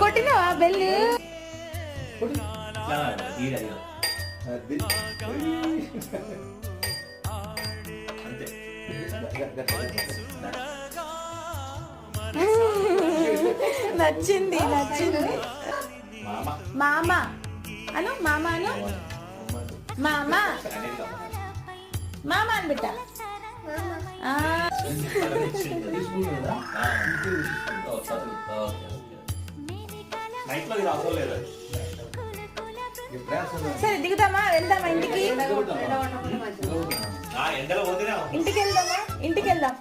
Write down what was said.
కొట్టినవా bell నచ్చింది నచ్చింది. అను మామ అను మామ? మామ అని బిడ్డ సరే దిగుతామా వెళ్దామా ఇంటికి? ఇంటికి వెళ్దామా? ఇంటికి వెళ్దాం.